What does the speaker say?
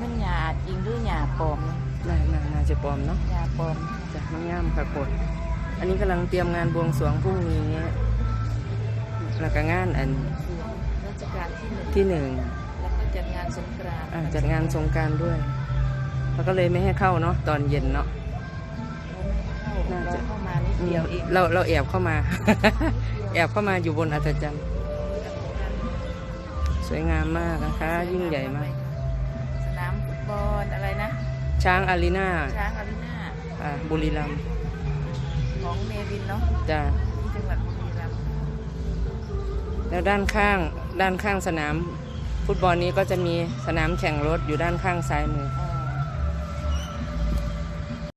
มันหยาจริงหรือหยาปลอมน่าน่าน่าจะปลอมเนาะหยาปลอมจ้ะน้องย่ามค่ะกดอันนี้กำลังเตรียมงานบวงสรวงพรุ่งนี้แล้วก็งานอันราชการที่หนึ่งที่หนึ่งแล้วก็จัดงานสงกรานต์อ่าจัดงานสงกรารด้วยแล้วก็เลยไม่ให้เข้าเนาะตอนเย็นเนาะเราน่าไม่จะเข้าเราเข้ามานิดเดียวเองเราเราแอบเข้ามา แอบเข้ามาอยู่บนอัศจรรย์สวยงามมากนะคะ ยิ่งใหญ่มาก ช้างอารีนาช้างอารีนาอ่าบุรีรัมย์ของเนวินเนาะจ้ะที่จังหวัดบุรีรัมย์แล้วด้านข้างด้านข้างสนาม ฟุตบอลนี้ก็จะมีสนามแข่งรถอยู่ด้านข้างซ้ายมืออ๋อ